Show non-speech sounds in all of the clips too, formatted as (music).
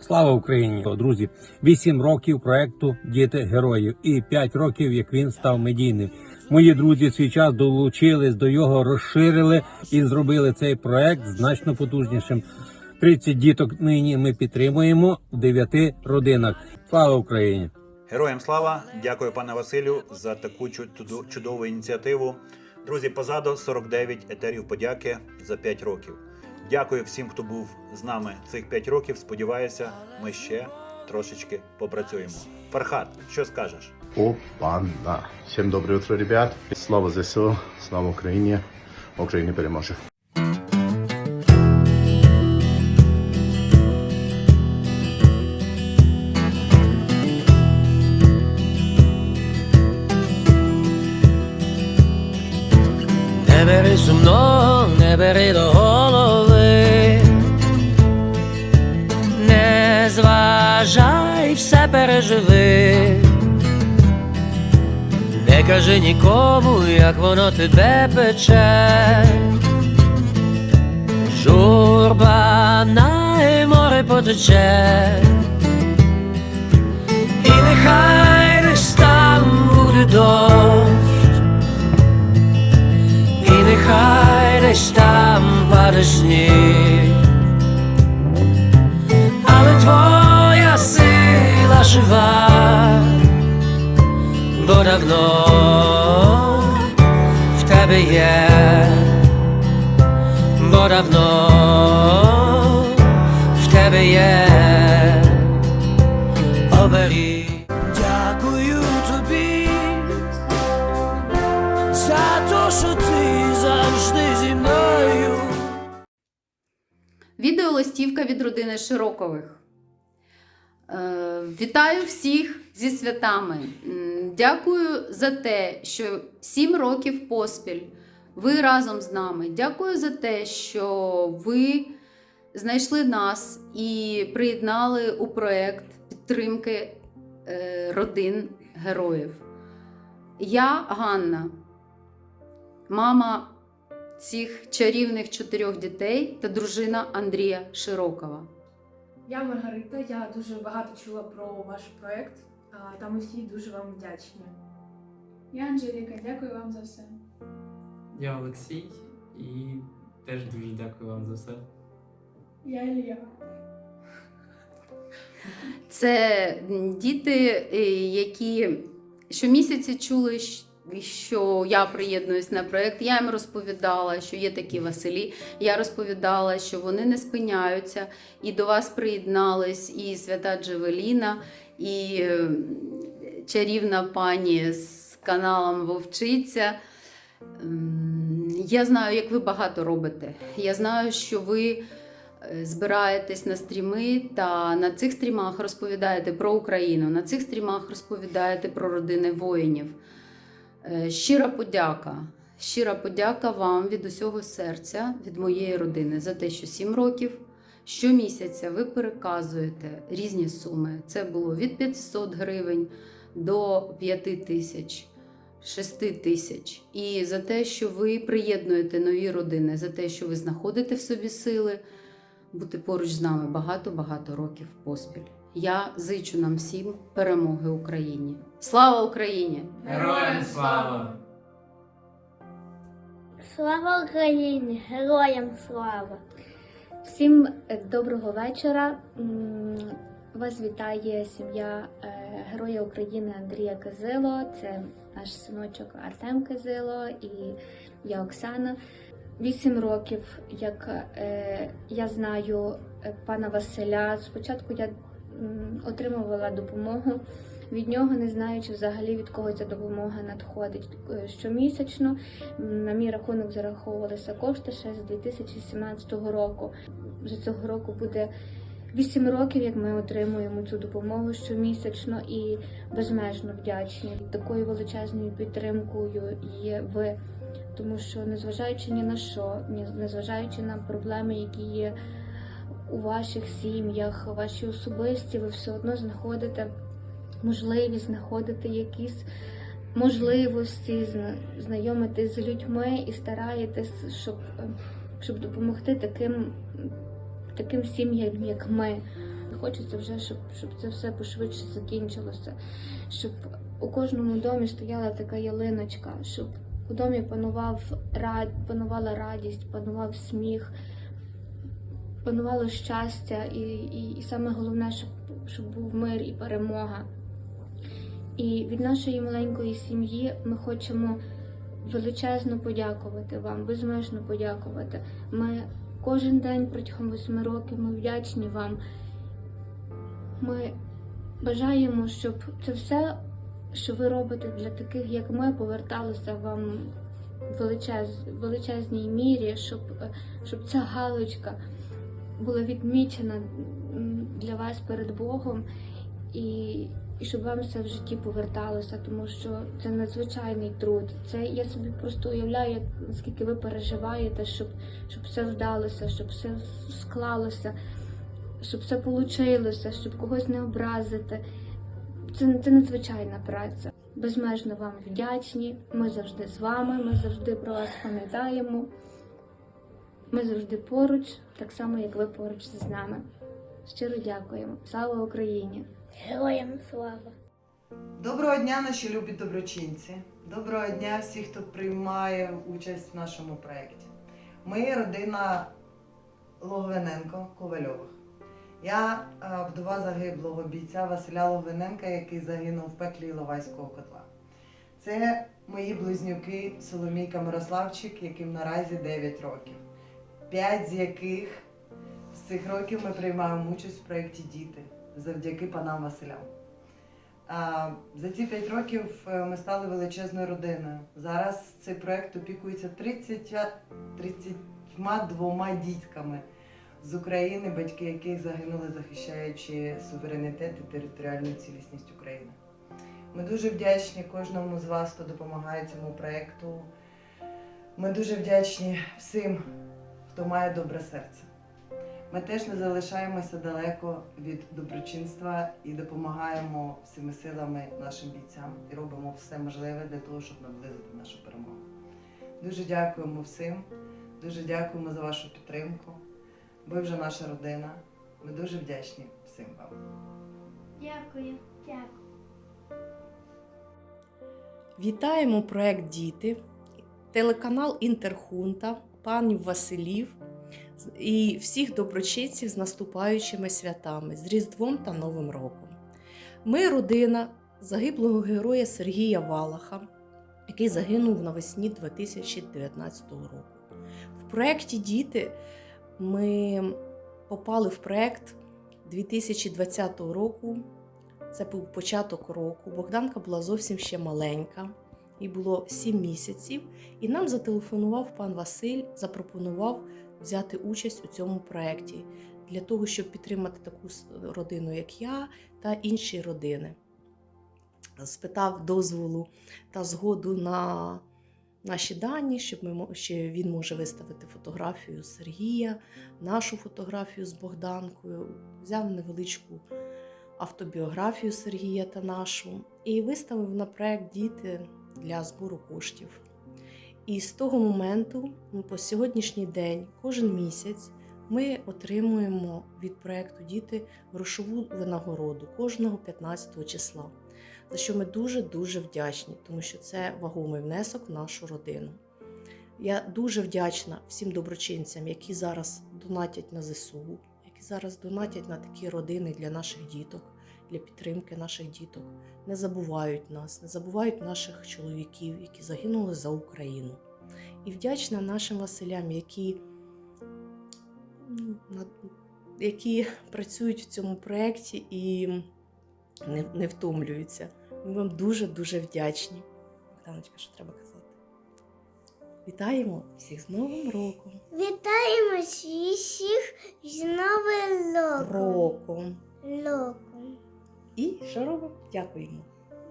Слава Україні, друзі! Вісім років проекту Діти героїв і п'ять років, як він став медійним. Мої друзі свій час долучились до його, розширили і зробили цей проект значно потужнішим. 30 діток нині ми підтримуємо в дев'яти родинах. Слава Україні! Героям слава! Дякую, пане Василю, за таку чудову ініціативу. Друзі, позаду 49 етерів подяки за 5 років. Дякую всім, хто був з нами цих 5 років. Сподіваюся, ми ще трошечки попрацюємо. Фархат, що скажеш? Опана. Всем доброе утро, ребят. Слава ЗСУ, слава Україні. Україна переможе. Не бери сумно, не бери до переживи, не кажи нікому, як воно тебе пече. Журба на море потече, і нехай десь там буде дощ. І нехай десь там паде сніг, жива, бо давно в тебе є, бо давно в тебе є оберіг. Дякую тобі за те, що ти завжди зі мною. Відеолистівка від родини Широкових. Е, Вітаю всіх зі святами. Дякую за те, що сім років поспіль ви разом з нами. Дякую за те, що ви знайшли нас і приєднали у проєкт підтримки е, родин героїв. Я Ганна, мама цих чарівних чотирьох дітей та дружина Андрія Широкова. Я Маргарита, я дуже багато чула про ваш та ми всі дуже вам вдячні. Я Анжеліка, дякую вам за все. Я Олексій і теж дуже дякую вам за все. Я Ілля. Це діти, е, які щомісяця чули, що я приєднуюсь на проєкт. Я їм розповідала, що є такі Василі. Я розповідала, що вони не спиняються, і до вас приєднались і свята Джевеліна, і е, чарівна пані з каналом Вовчиця. Я знаю, як ви багато робите. Я знаю, що ви е, збираєтесь на стріми та на цих стрімах розповідаєте про Україну, на цих стрімах розповідаєте про родини воїнів. Е, Щира подяка. Щира подяка вам від усього серця, від моєї родини за те, що 7 років щомісяця ви переказуєте різні суми. Це було від 500 гривень до 5 тисяч. 6 тисяч. І за те, що ви приєднуєте нові родини, за те, що ви знаходите в собі сили бути поруч з нами багато-багато років поспіль. Я зичу нам всім перемоги Україні. Слава Україні! Героям слава! Слава Україні! Героям слава! Всім е, доброго вечора. Вас вітає сім'я е, Героя України Андрія Кизило. Це наш синочок Артем Кизило і я Оксана. Вісім років, як е, я знаю пана Василя. Спочатку я м, отримувала допомогу від нього, не знаючи взагалі від кого ця допомога надходить. Е, Щомісячно на мій рахунок зараховувалися кошти ще з 2017 року. Вже цього року буде 8 років, як ми отримуємо цю допомогу щомісячно і безмежно вдячні. Такою величезною підтримкою є ви, тому що незважаючи ні на що, незважаючи на проблеми, які є у ваших сім'ях, ваші особисті, ви все одно знаходите можливість, знаходите якісь можливості, знайомитись з людьми і стараєтесь, щоб, щоб допомогти таким, таким сім'ям, як ми. хочеться вже, щоб, щоб це все пошвидше закінчилося, щоб у кожному домі стояла така ялиночка, щоб у домі панував рад, панувала радість, панував сміх, панувало щастя, і, і, і саме головне, щоб, щоб був мир і перемога. І від нашої маленької сім'ї ми хочемо величезно подякувати вам, безмежно подякувати. Ми кожен день протягом восьми років ми вдячні вам. Ми бажаємо, щоб це все, що ви робите для таких, як ми, поверталося вам в величез, величезній мірі, щоб, щоб ця галочка була відмічена для вас перед Богом. І, і щоб вам все в житті поверталося, тому що це надзвичайний труд. Це я собі просто уявляю, наскільки ви переживаєте, щоб, щоб все вдалося, щоб все склалося, щоб все получилося, щоб когось не образити. Це, це надзвичайна праця. Безмежно вам вдячні. Ми завжди з вами, ми завжди про вас пам'ятаємо. Ми завжди поруч, так само як ви поруч з нами. Щиро дякуємо. Слава Україні! Героям слава! Доброго дня, наші любі доброчинці. Доброго дня всі, хто приймає участь в нашому проєкті. Ми родина Логвиненко Ковальових. Я е, вдова загиблого бійця Василя Логвиненка, який загинув в пеклі Іловайського котла. Це мої близнюки Соломійка Мирославчик, яким наразі 9 років. П'ять з яких з цих років ми приймаємо участь в проєкті Діти завдяки панам Василям. За ці 5 років е, ми стали величезною родиною. Зараз цей проект опікується 30, 32 дітками з України, батьки яких загинули, захищаючи суверенітет і територіальну цілісність України. Ми дуже вдячні кожному з вас, хто допомагає цьому проекту. Ми дуже вдячні всім, хто має добре серце. Ми теж не залишаємося далеко від доброчинства і допомагаємо всіми силами нашим бійцям і робимо все можливе для того, щоб наблизити нашу перемогу. Дуже дякуємо всім, дуже дякуємо за вашу підтримку. Ви вже наша родина. Ми дуже вдячні всім вам. Дякую, дякую. Вітаємо проект Діти, телеканал Інтерхунта, панів Василів і всіх доброчинців з наступаючими святами, з Різдвом та Новим роком. Ми родина загиблого героя Сергія Валаха, який загинув навесні 2019 року. В проєкті Діти ми попали в проєкт 2020 року. Це був початок року. Богданка була зовсім ще маленька, їй було 7 місяців. І нам зателефонував пан Василь, запропонував взяти участь у цьому проєкті для того, щоб підтримати таку родину, як я, та інші родини. Спитав дозволу та згоду на наші дані, щоб ми, що він може виставити фотографію Сергія, нашу фотографію з Богданкою, взяв невеличку автобіографію Сергія та нашу і виставив на проект Діти для збору коштів. І з того моменту, по сьогоднішній день, кожен місяць, ми отримуємо від проекту Діти грошову винагороду кожного 15 числа, за що ми дуже-дуже вдячні, тому що це вагомий внесок в нашу родину. Я дуже вдячна всім доброчинцям, які зараз донатять на ЗСУ, які зараз донатять на такі родини для наших діток, для підтримки наших діток. Не забувають нас, не забувають наших чоловіків, які загинули за Україну. І вдячна нашим Василям, які, які працюють в цьому проєкті і не, не втомлюються. Ми вам дуже-дуже вдячні. Богданочка, що треба казати? Вітаємо всіх з Новим роком! Вітаємо всіх з Новим роком. Роком! Роком. І що робимо? Дякуємо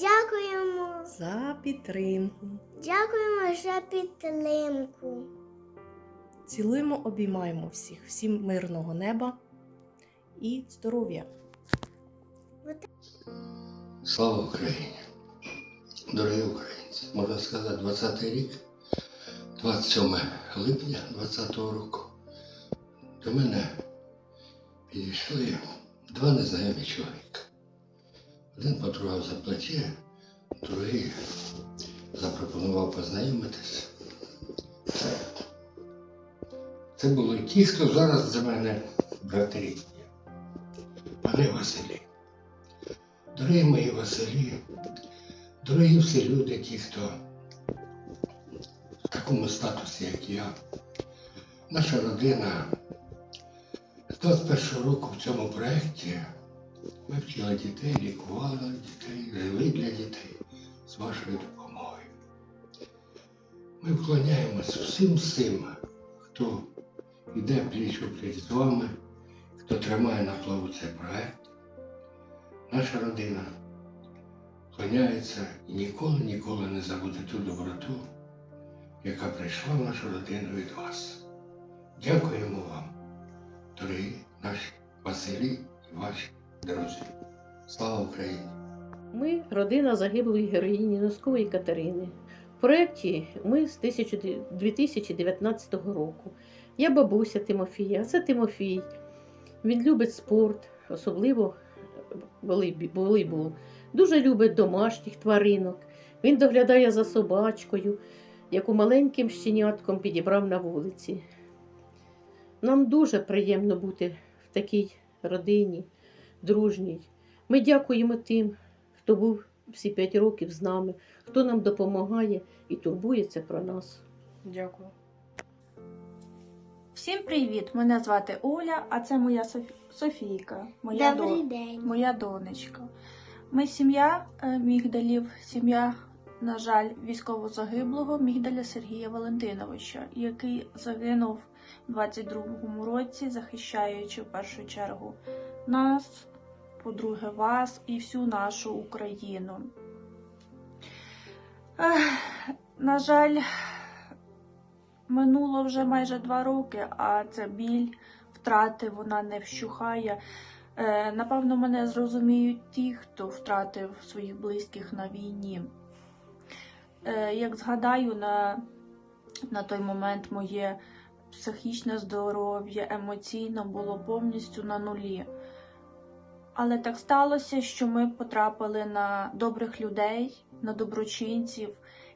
Дякуємо. за підтримку. Дякуємо за підтримку. Цілуємо, обіймаємо всіх, всім мирного неба і здоров'я. Слава Україні! Дорогі українці! Можна сказати, 20-й рік, 27 липня 20-го року, до мене підійшли два незнайомі чоловіка. Один потрогав за плече, другий запропонував познайомитись. Це, були ті, хто зараз за мене братері. Пане Василі, дорогі мої Василі, дорогі всі люди, ті, хто в такому статусі, як я, наша родина з 21 року в цьому проєкті ми вчили дітей, лікували дітей, жили для дітей з вашою допомогою. Ми вклоняємось всім всім, хто йде пліч опліч з вами, хто тримає на плаву цей проект. Наша родина вклоняється і ніколи, ніколи не забуде ту доброту, яка прийшла в нашу родину від вас. Дякуємо вам, дорогі наші Василі і ваші друзі. Слава Україні! Ми родина загиблої героїні Носкової Катерини. В проєкті ми з 2019 року. Я бабуся Тимофія, це Тимофій. Він любить спорт, особливо волейбол. Дуже любить домашніх тваринок. Він доглядає за собачкою, яку маленьким щенятком підібрав на вулиці. Нам дуже приємно бути в такій родині, дружній. Ми дякуємо тим, хто був всі п'ять років з нами, хто нам допомагає і турбується про нас. Дякую. Всім привіт! Мене звати Оля, а це моя Софі... Софійка, моя, Добрий до- день. моя донечка. Ми сім'я е, мігдалів, сім'я, на жаль, військовозагиблого мігдаля Сергія Валентиновича, який загинув у 22-му році, захищаючи в першу чергу нас, по-друге, вас і всю нашу Україну. Ех, на жаль, Минуло вже майже два роки, а ця біль втрати вона не вщухає. Е, напевно, мене зрозуміють ті, хто втратив своїх близьких на війні. Е, як згадаю, на, на той момент моє психічне здоров'я емоційно було повністю на нулі. Але так сталося, що ми потрапили на добрих людей, на доброчинців,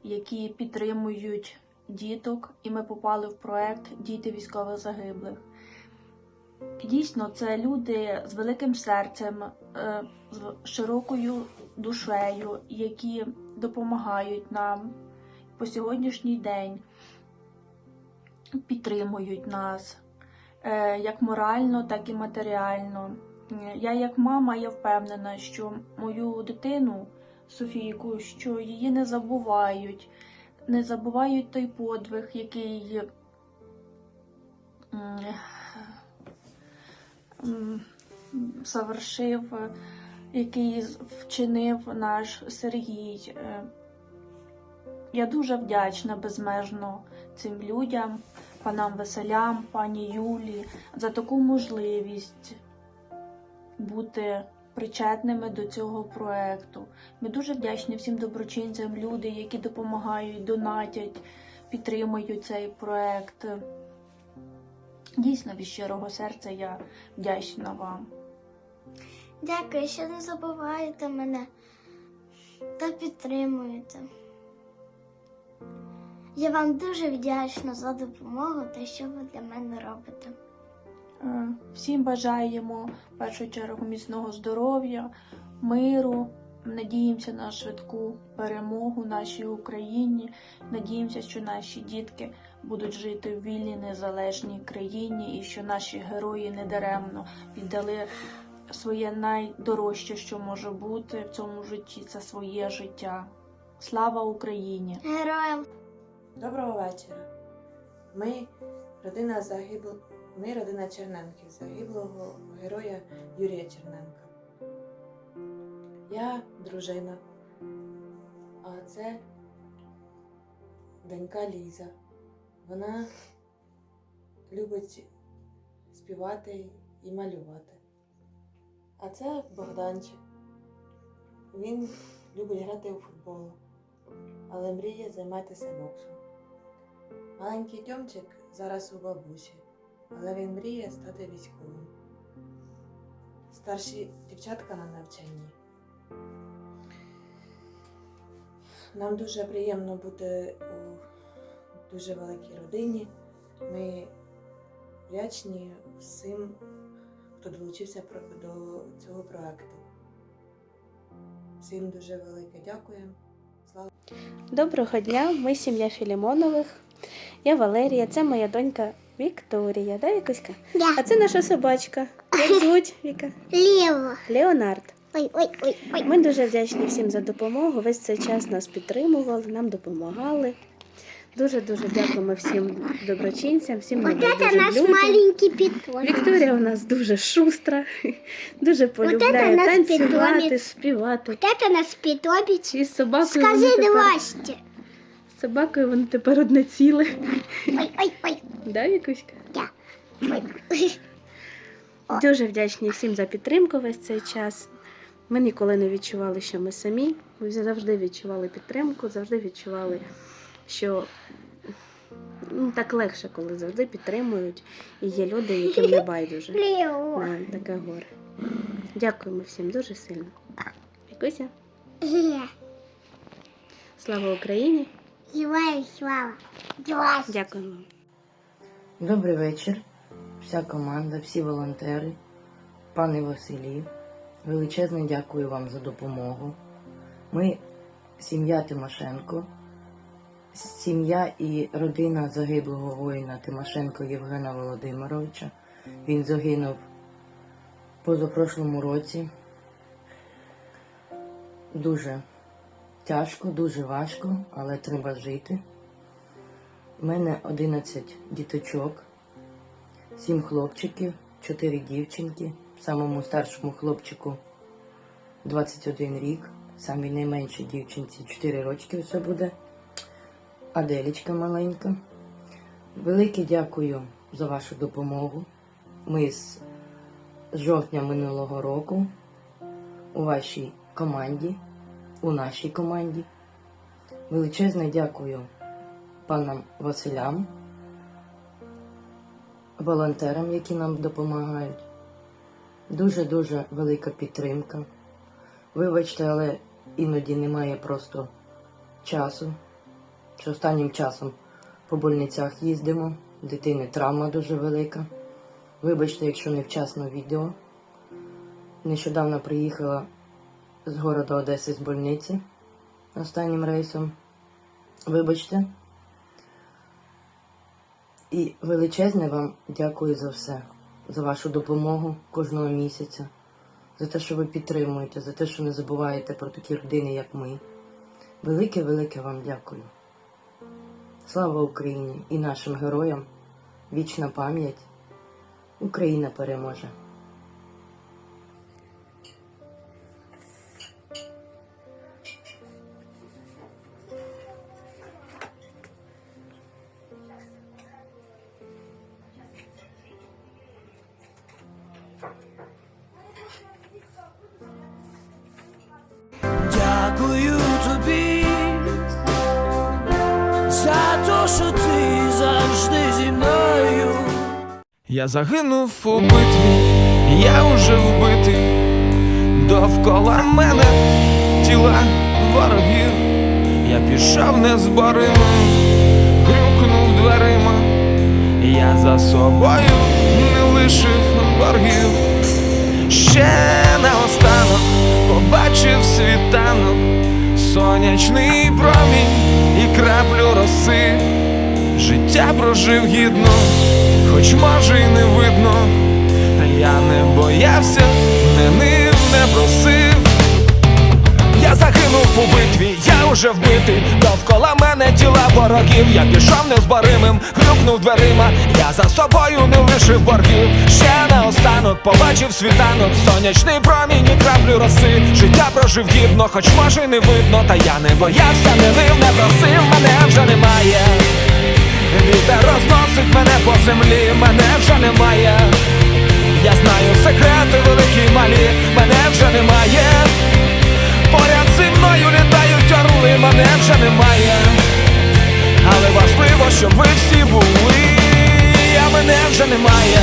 які підтримують діток, і ми попали в проект Діти військових загиблих. Дійсно, це люди з великим серцем, е, з широкою душею, які допомагають нам по сьогоднішній день, підтримують нас е, як морально, так і матеріально. Я, як мама, я впевнена, що мою дитину Софійку, що її не забувають не забувають той подвиг, який завершив, який вчинив наш Сергій. Я дуже вдячна безмежно цим людям, панам Веселям, пані Юлі, за таку можливість бути причетними до цього проекту. Ми дуже вдячні всім доброчинцям, люди, які допомагають, донатять, підтримують цей проект. Дійсно, від щирого серця я вдячна вам. Дякую, що не забуваєте мене та підтримуєте. Я вам дуже вдячна за допомогу та що ви для мене робите. Е, Всім бажаємо в першу чергу міцного здоров'я, миру. Надіємося на швидку перемогу нашій Україні. Надіємося, що наші дітки будуть жити в вільній незалежній країні і що наші герої недаремно віддали своє найдорожче, що може бути в цьому житті це своє життя. Слава Україні! Героям Доброго вечора. Ми родина загибл... Ми родина Черненків, загиблого героя Юрія Черненка. Я дружина, а це донька Ліза. Вона любить співати і малювати. А це Богданчик. Він любить грати у футбол, але мріє займатися боксом. Маленький Тьомчик зараз у бабусі, але він мріє стати військовим. старші дівчатка на навчанні. Нам дуже приємно бути у дуже великій родині. Ми вдячні всім, хто долучився до цього проекту. Всім дуже велике дякуємо. Слава Доброго дня, ми сім'я Філімонових. Я Валерія, це моя донька Вікторія, да, Вікуська? Да. А це наша собачка. Як (laughs) звуть Віка? Лево. Леонард. Ой, ой, ой, ой. Ми дуже вдячні всім за допомогу. Весь цей час нас підтримували, нам допомагали. Дуже дуже дякуємо всім доброчинцям, всім Вот это небайдужим наш людям. маленький питомец. Вікторія у нас дуже шустра, (laughs) дуже это полюбляє наш танцювати, питомець. співати. Вот это наш питомец. І з собакою Скажи вони тепер... Двасте. З собакою вони тепер одне ціле. Ой, ой, ой. Да, Вікуська? Да. Дуже вдячні всім за підтримку весь цей час. Ми ніколи не відчували, що ми самі. Ми завжди відчували підтримку, завжди відчували, що ну, так легше, коли завжди підтримують і є люди, яким не байдуже на таке горе. Дякуємо всім дуже сильно. Вікуся, слава Україні! Слава. Двасте. Добрий вечір, вся команда, всі волонтери, пане Василів. Величезне дякую вам за допомогу. Ми сім'я Тимошенко, сім'я і родина загиблого воїна Тимошенко Євгена Володимировича. Він загинув позапрошлому році. Дуже тяжко, дуже важко, але треба жити. У мене 11 діточок, 7 хлопчиків, 4 дівчинки. Самому старшому хлопчику 21 рік, самій найменшій дівчинці 4 рочки все буде. Аделічка маленька. Велике дякую за вашу допомогу. Ми з жовтня минулого року у вашій команді, у нашій команді. Величезне дякую панам Василям, волонтерам, які нам допомагають. Дуже-дуже велика підтримка. Вибачте, але іноді немає просто часу. Що останнім часом по больницях їздимо, дитини травма дуже велика. Вибачте, якщо невчасно відео. Нещодавно приїхала з города Одеси з больниці останнім рейсом. Вибачте. І величезне вам дякую за все, за вашу допомогу кожного місяця, за те, що ви підтримуєте, за те, що не забуваєте про такі родини, як ми. Велике-велике вам дякую. Слава Україні і нашим героям! Вічна пам'ять! Україна переможе! Я загинув у битві, я уже вбитий, довкола мене тіла ворогів, я пішов незборимим, грюкнув дверима, я за собою не лишив боргів. Ще наостанок побачив світанок, сонячний промінь і краплю роси. Життя прожив гідно, хоч може битві, я уже вбитий, довкола мене тіла ворогів, я пішов незборимим, грюкнув дверима, я за собою не лишив боргів. Ще наостанок побачив світанок, сонячний промінь і краплю роси. Життя прожив гідно, хоч може не видно, та я не боявся, не нив, не просив, мене вже немає. Вітер розносить мене по землі, мене вже немає. Я знаю секрети великі малі, мене вже немає. Поряд зі мною літають орли, мене вже немає. Але важливо, щоб ви всі були, а мене вже немає.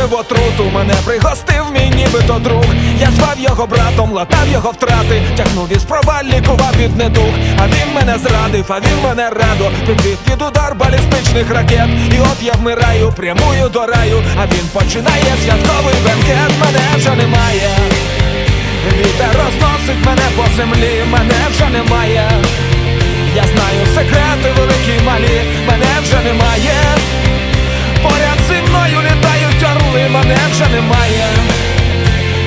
Випив отруту, мене пригостив мій нібито друг. Я звав його братом, латав його втрати, тягнув із проваль, лікував від недуг. А він мене зрадив, а він мене радо підвів під удар балістичних ракет. І от я вмираю, прямую до раю, а він починає святковий бенкет, мене вже немає. Вітер розносить мене по землі, мене вже немає. Я знаю секрети великі малі, мене вже немає. Поряд зі мною літають орли, мене вже немає.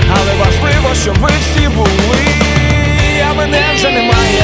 Але важливо, щоб ви всі були, а мене вже немає.